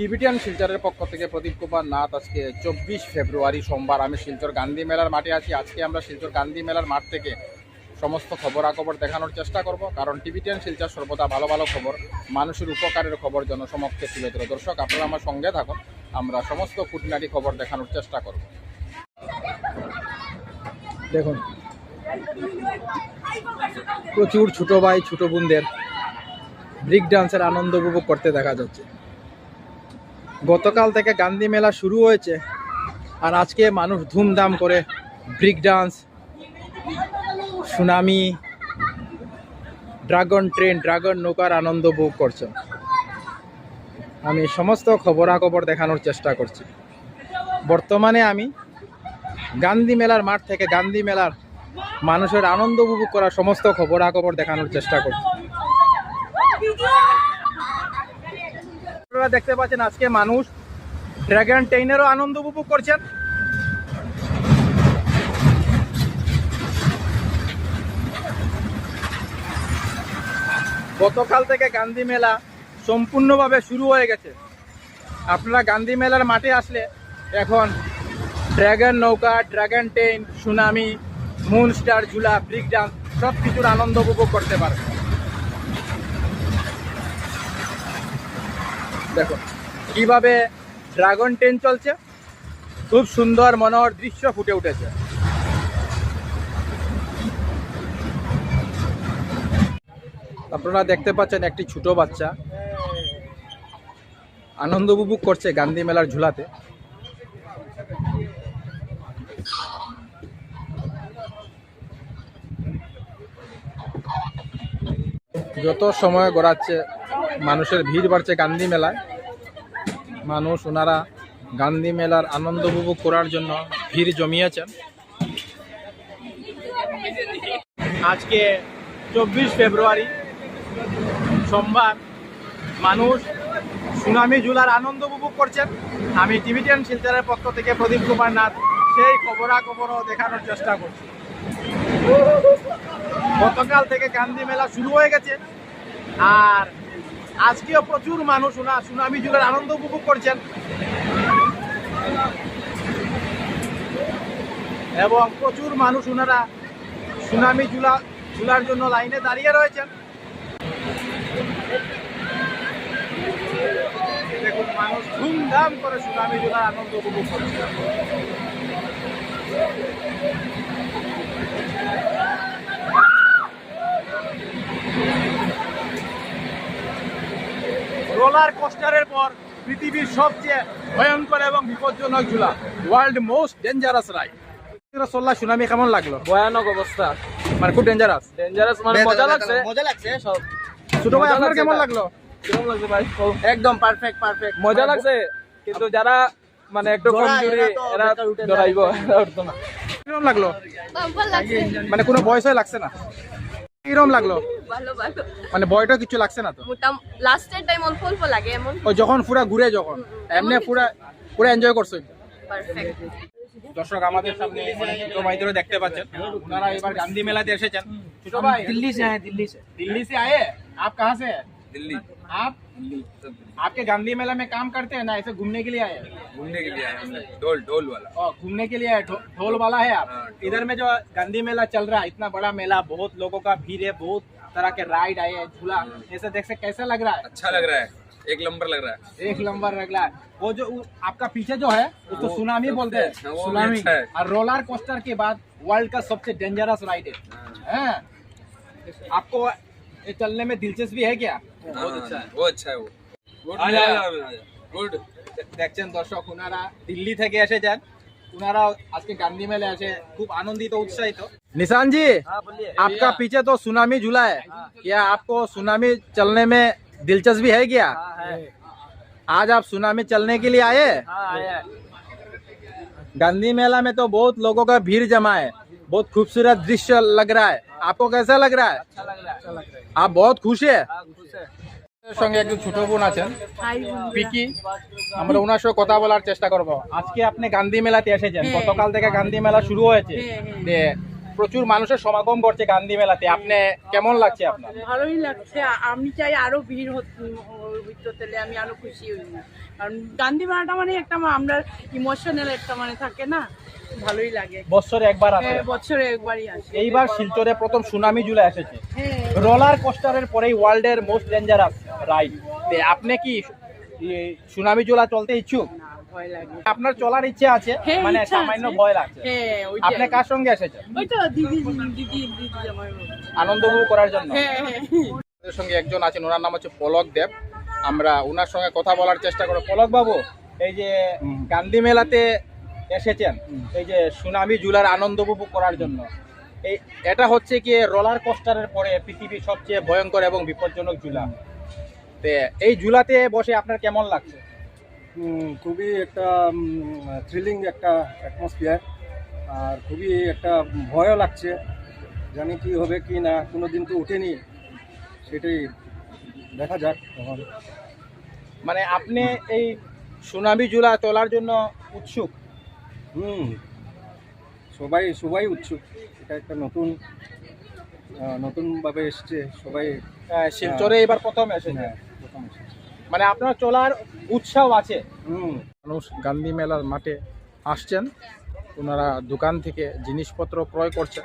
Tibetan শিলচরের পক্ষ থেকে প্রদীপ কুমার নাথ আজকে চব্বিশ ফেব্রুয়ারি সোমবার। আমি শিলচর গান্ধী মেলার মাঠে আছি। আজকে আমরা শিলচর গান্ধী মেলার মাঠ থেকে সমস্ত খবরাখবর দেখানোর চেষ্টা করব, কারণ টিভিটিয়ান শিলচর সর্বদা ভালো ভালো খবর, মানুষের উপকারের খবর জনসমক্ষে তুলে ধরে। দর্শক, আপনারা আমার সঙ্গে থাকুন। আমরা সমস্ত খুঁটিনাটি খবর দেখানোর চেষ্টা করব। দেখুন, প্রচুর ছোট ভাই, ছোট বোনদের, ব্রিক ডান্সের আনন্দ উপভোগ করতে দেখা যাচ্ছে। গতকাল থেকে গান্ধী মেলা শুরু হয়েছে আর আজকে মানুষ ধুমধাম করে break dance, tsunami, dragon train, dragon নৌকার আনন্দ উপভোগ করছে। আমি সমস্ত খবরাখবর দেখানোর চেষ্টা করছি। বর্তমানে আমি গান্ধী মেলার মাঠ থেকে গান্ধী মেলার মানুষের আনন্দ উপভোগ করা সমস্ত খবরাখবর দেখানোর চেষ্টা করছি। আপনারা দেখতে পাচ্ছেন আজকে মানুষ ড্রাগন ট্রেনেরও আনন্দ উপভোগ করছেন। গতকাল থেকে গান্ধী মেলা সম্পূর্ণভাবে শুরু হয়ে গেছে। আপনারা গান্ধী মেলার মাঠে আসলে এখন ড্রাগন নৌকা, dragon train, tsunami moon star ঝুলা, ব্রিক ডান্স সব কিছুর আনন্দ উপভোগ করতে পারবে দেখুন কীভাবে ড্রাগন ট্রেন চলছে, খুব সুন্দর মনোহর দৃশ্য ফুটে উঠেছে। আপনারা দেখতে পাচ্ছেন একটি ছোট বাচ্চা। আনন্দ উপভোগ করছে গান্ধী মেলার ঝুলাতে। যত সময় গড়াচ্ছে মানুষের ভিড় বাড়ছে গান্ধী মেলায়। মানুষ, ওনারা গান্ধী মেলার আনন্দ উপভোগ করার জন্য ভিড় জমিয়েছেন। আজকে চব্বিশ ফেব্রুয়ারি, সোমবার, মানুষ সুনামি জুলার আনন্দ উপভোগ করছেন। আমি টিভিটিয়ান শিলচরের পক্ষ থেকে প্রদীপ কুমার নাথ, সেই খবরাখবরও দেখানোর চেষ্টা করছি। গতকাল থেকে গান্ধী মেলা শুরু হয়ে গেছে। আর আজকেও প্রচুর মানুষ ওনা সুনামি ঝুলার আনন্দ উপভোগ করছেন। এবং প্রচুর মানুষ ওনারা সুনামি ঝুলা ঝুলার জন্য লাইনে দাঁড়িয়ে রয়েছেন। দেখুন, মানুষ ধুমধাম করে সুনামি ঝুলার আনন্দ উপভোগ করছে রোলার কোস্টারের পর পৃথিবীর সবচেয়ে ভয়ঙ্কর এবং বিপজ্জনক ঝুলা ওয়ার্ল্ড মোস্ট ডেঞ্জারাস রাইড রসোল্লা সুনামি কেমন লাগল? ভয়ানক অবস্থা। মানে খুব ডেঞ্জারাস ডেঞ্জারাস মানে মজা লাগছে। মজা লাগছে। সব ছোট ভাই আপনার কেমন লাগল? কীরকম লাগছে ভাই? একদম পারফেক্ট পারফেক্ট মজা লাগছে কিন্তু যারা মানে একটু কমজোরি এরা তো এরা বেকার উঠে যায়। ডরাইব এরা উঠতো না। কীরকম লাগল? মানে কোনো বয়সই লাগছে না? কিরম মানে লাগছে না তো? লাস্টের টাইম অল্প লাগে যখন পুরা ঘুরে যখন এমনি পুরা পুরা এনজয় করছ দর্শক আমাদের সামনে মানে দেখতে পাচ্ছেন। এবার গান্ধী মেলাতে এসেছেন। দিল্লি সে আয়ে আপ কাহা दिल्ली। आप? दिल्ली आपके गांधी मेला में काम करते हैं ना ऐसे घूमने के लिए आए घूमने के लिए आए ढोल ढोल वाला। घूमने के लिए आए ढोल वाला है आप? हाँ, इधर में जो गांधी मेला चल रहा है इतना बड़ा मेला बहुत लोगों का भीड़ है बहुत तरह के राइड आए हैं झूला। ऐसे देख से कैसा लग रहा है? अच्छा लग रहा है एक नंबर लग रहा है। एक नंबर लग रहा है। वो जो आपका पीछे जो है उसको वो सुनामी बोलते हैं। हाँ, सुनामी। अच्छा है। और रोलर कोस्टर के बाद वर्ल्ड का सबसे डेंजरस राइड है। आपको ये चलने में दिलचस्पी है क्या? बहुत अच्छा है वो अच्छा है वो आ आ जा, जा। आ जा, आ जा। गुड দেখছেন দর্শক ওনারা দিল্লি থেকে এসেছেন ওনারা আজকে গান্ধী মেলে এসে খুব আনন্দিত উৎসাহিত निशान जी हाँ बोलिए आपका पीछे तो सुनामी झूला है क्या आपको सुनामी चलने में दिलचस्पी है क्या आज आप सुनामी चलने के लिए आए गांधी मेला में तो बहुत लोगों का भीड़ जमा है बहुत खूबसूरत दृश्य लग रहा है आपको कैसा लग रहा है आप बहुत खुश है সঙ্গে একজন ছোট বোন আছেন। পিকি আমরা ওনার সঙ্গে কথা বলার চেষ্টা করব। আজকে আপনি গান্ধী মেলাতে এসেছেন। গতকাল থেকে গান্ধী মেলা শুরু হয়েছে। যে প্রচুর মানুষের সমাগম করছে গান্ধী মেলাতে। আপনি কেমন লাগছে আপনার? ভালোই লাগছে। আমি চাই আরও ভিড় হতো তাহলে আমি আরও খুশি হই। কারণ গান্ধী মেলাটা মানে একটা আমরা ইমোশনাল একটা মানে থাকে না? ভালোই লাগে। বছরে একবার আসে। হ্যাঁ, বছরে একবারই আসে। এইবার শিলচরে প্রথম সুনামি জুলে এসেছে। হ্যাঁ। রোলার কোস্টারের পরেই ওয়ার্ল্ডের মোস্ট ডেঞ্জারাস রাইড আপনি কি সুনামি জোলা চলতে ইচ্ছুক? না ভয় লাগে। আপনার চলার ইচ্ছে আছে? হ্যাঁ, মানে সামান্য ভয় লাগছে। হ্যাঁ আপনি কার সঙ্গে এসেছেন? ওই তো দিদি দিদি দিদি জামাই বাবু। আনন্দ উপভোগ করার জন্য? হ্যাঁ সঙ্গে একজন আছেন ওনার নাম হচ্ছে পলক দেব। আমরা ওনার সঙ্গে কথা বলার চেষ্টা করব। পলক বাবু এই যে গান্ধী মেলাতে এসেছেন এই যে সুনামি জুলার আনন্দ উপভোগ করার জন্য। এই এটা হচ্ছে কি রোলার কোস্টারের পরে পৃথিবীর সবচেয়ে ভয়ঙ্কর এবং বিপজ্জনক জুলা। তে এই জুলাতে বসে আপনার কেমন লাগছে? খুবই একটা থ্রিলিং একটা অ্যাটমসফিয়ার আর খুবই একটা ভয়ও লাগছে জানি কি হবে কি না কোনো দিন তো উঠেনি সেটাই দেখা যাক তখন। মানে আপনি এই সুনামি জুলা চলার জন্য উৎসুক? হুম সবাই সবাই উৎসুক এটা একটা নতুন নতুনভাবে এসছে সবাই আহ, শিলচরে এবার প্রথম এসেছে। হ্যাঁ, প্রথম এসেছে মানে আপনার চলার উৎসাহ আছে। হুম। মানুষ গান্ধী মেলার মাঠে আসছেন। ওনারা দোকান থেকে জিনিসপত্র ক্রয় করছেন।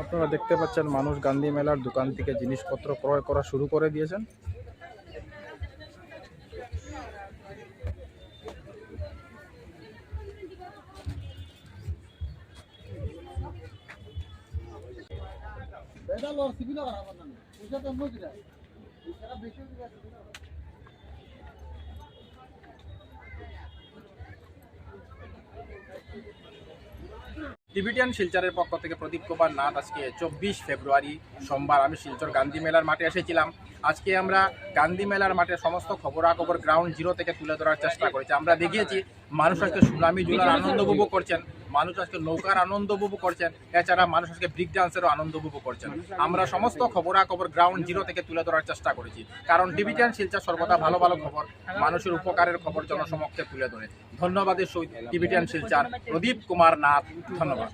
আপনারা দেখতে পাচ্ছেন মানুষ গান্ধী মেলার দোকান থেকে জিনিসপত্র ক্রয় করা শুরু করে দিয়েছেন। টিবিটিয়ান শিলচরের পক্ষ থেকে প্রদীপ কুমার নাথ আজকে চব্বিশ ফেব্রুয়ারি সোমবার। আমি শিলচর গান্ধী মেলার মাঠে এসেছিলাম। আজকে আমরা গান্ধী মেলার মাঠে সমস্ত খবরাখবর গ্রাউন্ড জিরো থেকে তুলে ধরার চেষ্টা করেছি। আমরা দেখিয়েছি মানুষ আজকে সুনামি জুলার আনন্দ উপভোগ করছেন। মানুষ আজকে নৌকার আনন্দ উপভোগ করছেন, এছাড়া মানুষ আজকে ব্রিক ডান্সেরও আনন্দ উপভোগ করছেন। আমরা সমস্ত খবরাখবর গ্রাউন্ড জিরো থেকে তুলে ধরার চেষ্টা করেছি। কারণ ডিভিজন শিলচা সর্বদা ভালো ভালো খবর, মানুষের উপকারের খবর জনসমক্ষে তুলে ধরে ধন্যবাদের সহিত ডিভিজন শিলচার, প্রদীপ কুমার নাথ, ধন্যবাদ।